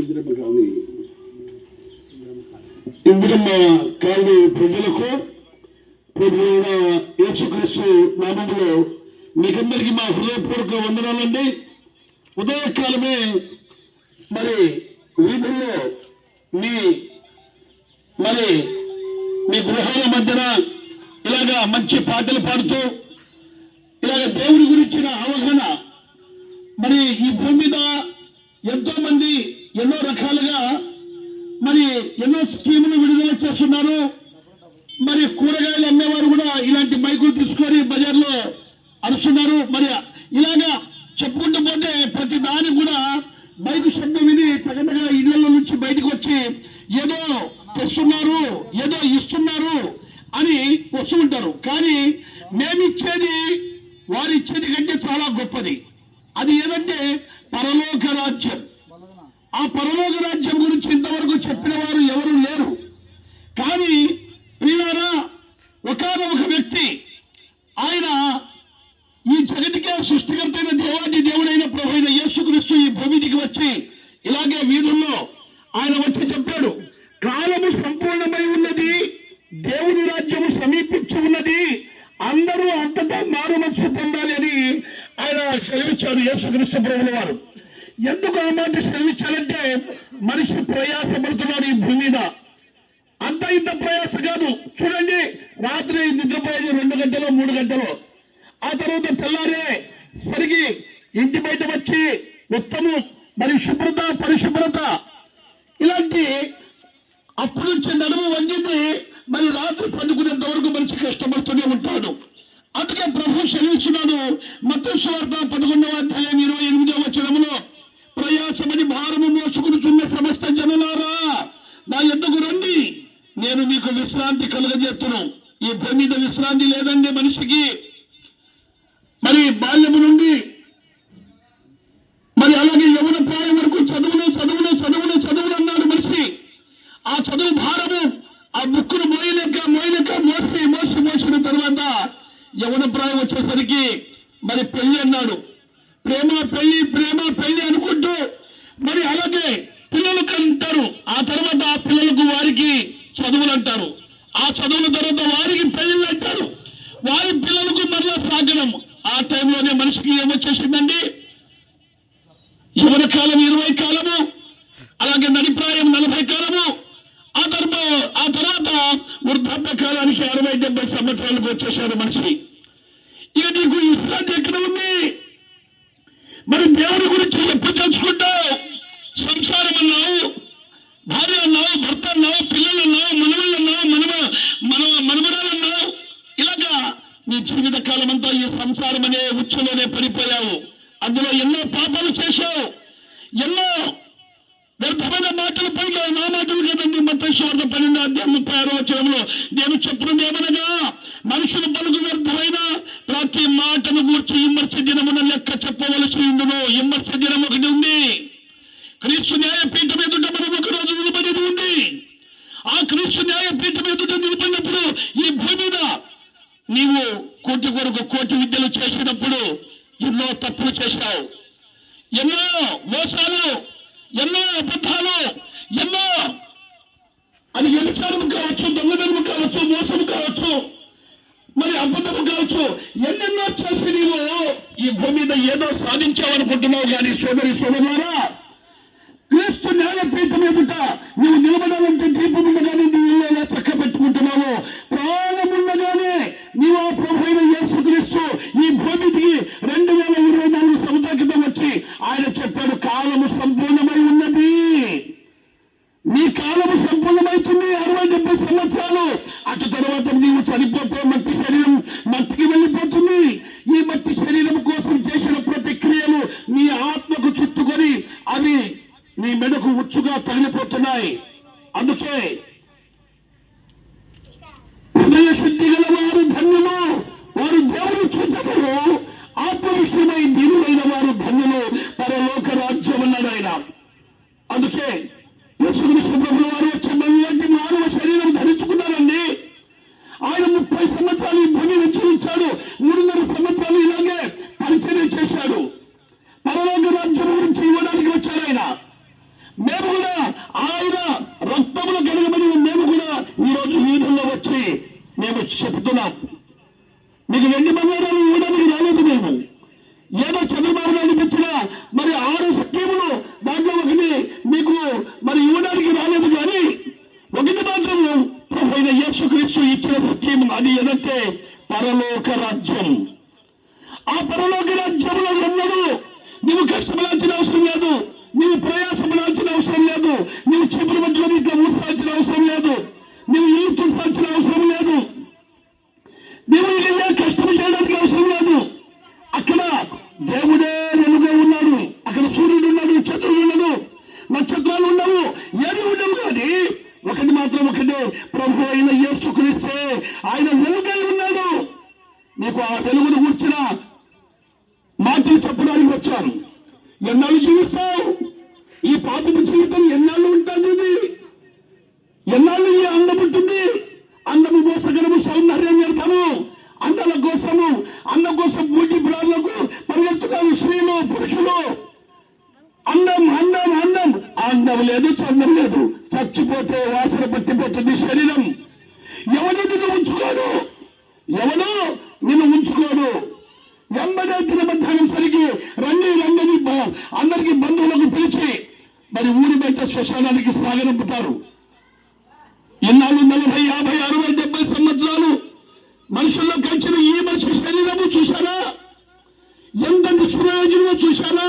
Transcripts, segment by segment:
Indiramma colony Indiramma colony ప్రజలకు యేసుక్రీస్తు నామంలో మీకందరికీ మా హృదయపూర్వక వందనాలండి. ఉదయకాలమే మరి వీధుల్లో మీ మరి మీ గృహాల మధ్యన ఇలాగా మంచి పాటలు పాడుతూ ఇలాగ దేవుని గురించిన అవగాహన. మరి ఈ భూమి మీద ఎంతో మంది ఎన్నో రకాలుగా మరి ఎన్నో స్కీములు విడుదల చేస్తున్నారు. మరి కూరగాయలు అమ్మేవారు కూడా ఇలాంటి మైకులు తీసుకొని బజార్లో అరుస్తున్నారు. మరి ఇలాగా చెప్పుకుంటూ పోతే ప్రతి దానికి కూడా బైక్ శబ్దం విని తగటగా ఇళ్ళ నుంచి బయటకు వచ్చి ఏదో తెస్తున్నారు ఏదో ఇస్తున్నారు అని వస్తూ ఉంటారు. కానీ మేమిచ్చేది వారిచ్చేది కంటే చాలా గొప్పది. అది ఏదంటే పరలోక రాజ్యం. ఆ పరలోక రాజ్యం గురించి ఇంతవరకు చెప్పిన వారు ఎవరు లేరు. కానీ ప్రియారా ఒకనొక వ్యక్తి ఆయన ఈ జగతికే సృష్టికర్తైన దేవాది దేవుడైన ప్రభు అయిన యేసుక్రీస్తు ఈ భూమికి వచ్చి ఇలాగే వీధుల్లో ఆయన వచ్చి చెప్పాడు కాలము సంపూర్ణమై ఉన్నది దేవుని రాజ్యము సమీపించి ఉన్నది అందరూ అంతటా మారు మనసు పొందాలి అని ఆయన సెలవిచ్చాడు యేసుక్రీస్తు ప్రభుల వారు. ఎందుకు ఆ మాట సెలవిచ్చారంటే మనిషి ప్రయాసపడుతున్నాడు ఈ భూమి మీద. అంత ఇంత ప్రయాస కాదు. చూడండి రాత్రి నిద్రపోయేది రెండు గంటలు మూడు గంటలు. ఆ తర్వాత తెల్లారే సరిగి ఇంటి బయట వచ్చి మొత్తము మరి శుభ్రత పరిశుభ్రత. ఇలాంటి అప్పటి నుంచి నడుము వంగింది మరి రాత్రి పండుకునేంత వరకు మనిషి కష్టపడుతూనే ఉంటాడు. అందుకే ప్రభు సెలవిస్తున్నాడు మతస్వార్థ పదకొండవ అధ్యాయం ఇరవై ఎనిమిదవ చరములో ప్రయాసమని భారము మోసుకునిచున్న సమస్త జనులారా నా ఎందుకు రండి? నేను మీకు విశ్రాంతి కలుగజేస్తున్నాను ఈ భూమి మీద విశ్రాంతి లేదండి మనిషికి. మరి బాల్యము నుండి మరి అలాగే యవన ప్రాయం వరకు చదువులు చదువును చదువును చదువులు అన్నాడు మనిషి. ఆ చదువు భారము ఆ బుక్కును మోయలేక మోయలేక మోసి మోసి మోసిన తర్వాత యవన ప్రాయం వచ్చేసరికి మరి పెళ్ళి అన్నాడు. ప్రేమ పెళ్ళి ప్రేమ పెళ్ళి అనుకుంటూ మరి అలాగే పిల్లలు కంటారు. ఆ తర్వాత ఆ పిల్లలకు వారికి చదువులు అంటారు. ఆ చదువుల తర్వాత వారికి పెళ్ళిళ్ళు అంటారు. వారి పిల్లలకు మరలా సాగడం. ఆ టైంలోనే మనిషికి ఏమొచ్చేసిందండి? యువన కాలం ఇరవై కాలము అలాగే నడిప్రాయం నలభై కాలము. ఆ తర్వాత ఆ తర్వాత వృద్ధాప్య కాలానికి అరవై డెబ్బై సంవత్సరాలకు వచ్చేసారు మనిషి. ఇక నీకు విశ్రాంతి ఎక్కడ ఉంది? మరి దేవుడి గురించి ఎప్పుడు తెలుసుకుంటావు? సంసారం అన్నావు భార్య అన్నావు భర్త అన్నావు పిల్లలు అన్నావు మనవళ్ళు అన్నావు మనమ మన మనమరాలు అన్నావు. ఇలాగా నీ జీవిత కాలం అంతా ఈ సంసారం అనే ఉచ్చులోనే పడిపోయావు. అందులో ఎన్నో పాపాలు చేశావు. ఎన్నో వ్యర్థమైన మాటలు పలికావు. నా మాటలు కదండి మతేశ్వర పన్నెండు అధ్యాయం ముప్పై ఆరో వచనంలో నేను చెప్పున్నది మనుషులు పలుకు వ్యర్థమైన ప్రతి మాటను గూర్చి విమర్శ దినమున లెక్క చెప్పవలసి ఉండును విమర్శ దినం ఒకటి ఉంది క్రీస్తు న్యాయపీఠం ఎదుట మనం ఒక రోజు నిలబడేది ఉంది ఆ క్రీస్తు న్యాయపీఠం ఎదుట నిలబడినప్పుడు ఈ భూమి మీద నీవు కోటి కొరకు కోటి విద్యలు చేసినప్పుడు ఎన్నో తప్పులు చేశావు. ఎన్నో మోసాలు ఎన్నో అబద్ధాలు ఎన్నో అది వ్యభిచారం కావచ్చు దొంగదనము కావచ్చు మోసం కావచ్చు మరి అబద్ధము కావచ్చు ఎన్నెన్నో చేసి నీవు ఈ భూమి మీద ఏదో సాధించావనుకుంటున్నావు కానీ సోదరి సోదరులారా క్రీస్తు న్యాయపీఠం ఎదుట నువ్వు నిలబడాలంటే దీపం ఉండగానే నీ ఇల్లు ఎలా చక్క పెట్టుకుంటున్నావు ప్రాణం ఉండగానే నీవు ఆ ప్రభు అయిన యేసుక్రీస్తు ఈ భూమికి రెండు వేల ఇరవై నాలుగు సంవత్సరాల క్రితం వచ్చి ఆయన చెప్పాడు కాలము సంపూర్ణమై ఉన్నది. నీ కాలము సంపూర్ణమవుతుంది అరవై డెబ్బై సంవత్సరాలు. అటు తర్వాత నీవు చనిపోతే మట్టి శరీరం మట్టికి వెళ్ళిపోతుంది. ఈ మట్టి శరీరం కోసం చేసిన ప్రతి క్రియలు నీ ఆత్మకు చుట్టుకొని అవి నీ మెడకు ఉచ్చుగా తగిలిపోతున్నాయి. అందుకే హృదయ శుద్ధి గల వారు ధన్యులు వారు దేవుని చూడటము ఆత్మవిషయమై దీనులైన వారు ధన్యులు పరలోక రాజ్యం అన్నాడు ఆయన అందుకే యశ్వరుడు వారు చిన్నటి మానవ శరీరం ధరించుకున్నారండి. ఆయన ముప్పై సంవత్సరాలు ఈ భూమి జీవించాడు. మూడున్నర సంవత్సరాలు ఇలాగే పరిచయం చేశాడు. పరలోక రాజ్యం గురించి ఇవ్వడానికి వచ్చారు ఆయన. మేము కూడా ఆయన రక్తంలో కడగబడిన మేము కూడా ఈ రోజు వీధుల్లో వచ్చి మేము చెప్తున్నాం మీకు వెండి బంగారాలు ఇవ్వడానికి రాలేదు మేము ఏదో చంద్రబాబు నాయుడు ఇచ్చిన మరి ఆరు స్కీములు దాంట్లో ఒకటి మీకు మరి ఇవ్వడానికి రాలేదు కానీ ఒకటి మాత్రం ప్రభుత్వ యేసుక్రీస్తు ఇచ్చిన స్కీమ్ అది ఏదంటే పరలోక రాజ్యం. ఆ పరలోక రాజ్యంలో ఉన్నాడు నువ్వు కష్టపడాల్సిన అవసరం లేదు. నువ్వు ప్రయాసపడాల్సిన అవసరం లేదు. నువ్వు చీపులు మధ్యలో ఇట్లా ఊడ్చాల్సిన అవసరం లేదు. నువ్వు ఇల్లు చూపాల్సిన అవసరం లేదు. దేవుని కింద కష్టం చేయడానికి అవసరం లేదు. అక్కడ దేవుడే వెలుగు ఉన్నాడు. అక్కడ సూర్యుడు ఉన్నాడు చంద్రుడు ఉన్నాడు. నక్షత్రాలు ఉండవు ఏమి ఉండవు కానీ ఒకటి మాత్రం ఒకటే ప్రభు అయిన యేసుకునిస్తే ఆయన వెలుగై ఉన్నాడు. నీకు ఆ వెలుగును కూర్చిన మాటలు చెప్పడానికి వచ్చాను. ఎన్నాళ్ళు జీవిస్తావు? ఈ పాపపు జీవితం ఎన్నాళ్ళు ఉంటుంది ఎన్నాళ్ళు అందం లేదు చందం లేదు. చచ్చిపోతే వాసన పట్టిపోతుంది శరీరం. ఎవడు నిన్ను ఉంచుకోడు? ఎవడు నిన్ను ఉంచుకోడు? వెంబడే దినబద్ధానం సరిగి రండి రండి అందరికి అందరికీ బంధువులకు పిలిచి మరి ఊరి బయట శ్మశానానికి సాగనంపుతారు. ఇన్నాళ్ళు నలభై యాభై అరవై డెబ్బై సంవత్సరాలు మనుషుల్లో కలిసిన ఈ మనిషి శరీరము చూశారా ఎంత నిష్ప్రయోజనమో చూశారా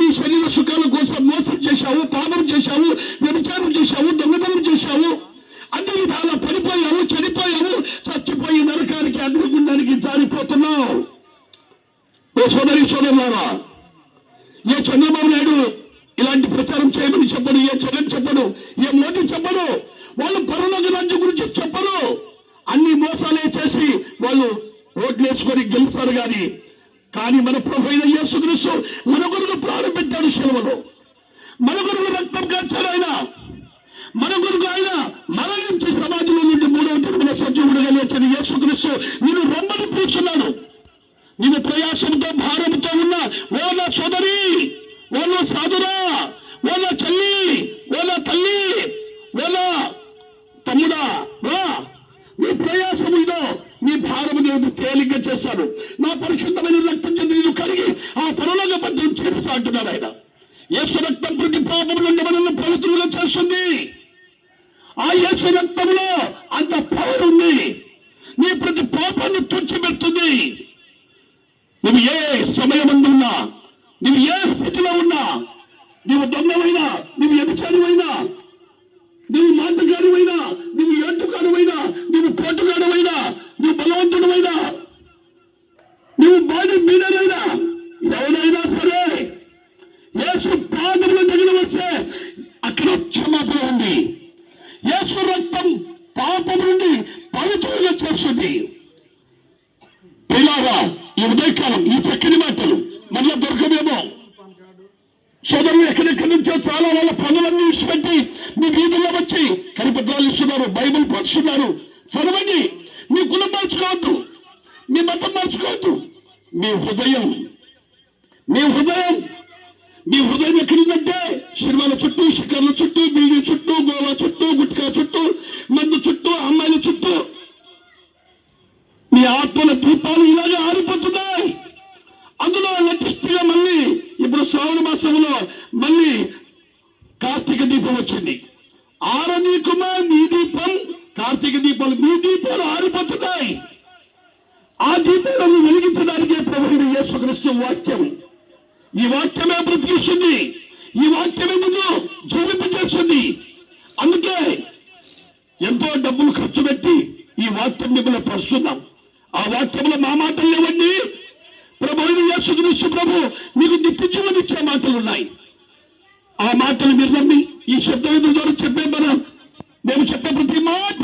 ఈ శరీర సుఖాల కోసం మోసం చేశావు పాపం చేశావు వ్యభిచారం చేశావు దొంగతనం చేశావు. అన్ని విధాలా పడిపోయావు చనిపోయావు చచ్చిపోయి నరకానికి అగ్నిగుండానికి జారిపోతున్నావు. ఓ సోదరి సోదరులారా ఏ చంద్రబాబు నాయుడు ఇలాంటి ప్రచారం చేయమని చెప్పడు ఏ జగన్ చెప్పడు ఏ మోదీ చెప్పడు వాళ్ళు పరలోక రాజ్యం గురించి చెప్పరు. అన్ని మోసాలే చేసి వాళ్ళు ఓట్లు వేసుకొని గెలుస్తారు కానీ కానీ మన ప్రభుత్వ అయిన యేసుక్రీస్తు మన కొరకు ప్రాణం పెట్టాడు శిలువలో మన కొరకు రక్తం కాచాడు ఆయన. మన కొరకు ఆయన మరణించి సమాజంలో నుండి మూడవ దినమున సజీవుడుగా లేచిన యేసుక్రీస్తు నేను రమ్మని పిలుస్తున్నాడు. నేను ప్రయాసంతో భారంతో ఉన్న ఓ నా సోదరి ఓ నా సాధురా ఓ నా చెల్లి ఓ నా తల్లి ఓ నా తమ్ముడా రా నీ ప్రయాసం ఇదో నీ భారము దేవుడు తేలిగ్గా చేస్తాడు. నా పరిశుద్ధమైన రక్తం చెంది నేను కడిగి ఆ పరలోక పద్ధతి చేస్తా అంటున్నాడు ఆయన. యేసు రక్తం ప్రతి పాపంలో నుండి మనల్ని పవిత్రులుగా చేస్తుంది. ఆ యేసు రక్తంలో అంత పవర్ ఉంది. నీ ప్రతి పాపాన్ని తుడిచిపెడుతుంది. నువ్వు ఏ సమయమందున్నా నువ్వు ఏ స్థితిలో ఉన్నా నువ్వు దొంగవైనా నువ్వు వ్యభిచారివైనా నువ్వు మాటగాడివైనా నువ్వు ఎంటుకారు పిల్లారా ఈ ఉదయకాలం ఈ చక్కని మాటలు మళ్ళీ దొరకదేమో సోదరులు ఎక్కడెక్కడి నుంచో చాలా వాళ్ళ పనులన్నీ ఇచ్చిపెట్టి మీ వీధుల్లో వచ్చి కరిపత్రాలు ఇస్తున్నారు బైబిల్ పరుస్తున్నారు చదవండి. మీ కులం మార్చుకోవద్దు. మీ మతం మార్చుకోవద్దు. మీ హృదయం మీ హృదయం మీ హృదయం ఎక్కడుందంటే సినిమాల చుట్టూ శిఖర్ల చుట్టూ బీడీ చుట్టూ గోవా చుట్టూ గుట్కా చుట్టూ మందు చుట్టూ అమ్మాయిల చుట్టూ మీ ఆత్మల దీపాలు ఇలాగే ఆరిపోతున్నాయి. అందులో లేటెస్ట్ మళ్ళీ ఇప్పుడు శ్రావణ మాసంలో మళ్ళీ కార్తీక దీపం వచ్చింది. ఆరనీకుమా నీ దీపం కార్తీక దీపాలు మీ దీపాలు ఆరిపోతున్నాయి. ఆ దీపాలను వెలిగించడానికే ప్రభుడు యేసుక్రీస్తు వాక్యం. ఈ వాక్యమే బ్రతికిస్తుంది. ఈ వాక్యమే నిన్ను జీవింపజేస్తుంది. అందుకే ఎంతో డబ్బులు ఖర్చు పెట్టి ఈ వాక్యం మిమ్మల్ని పరుస్తున్నాం. ఆ వాక్యంలో మా మాటలు లేవండి. ప్రభు యేసుక్రీస్తు ప్రభు మీకు నిత్య జీవనం ఇచ్చే మాటలు ఉన్నాయి. ఆ మాటలు మీరు నమ్మి ఈ శబ్దం ద్వారా చెప్పే మనం? మేము చెప్పే ప్రతి మాట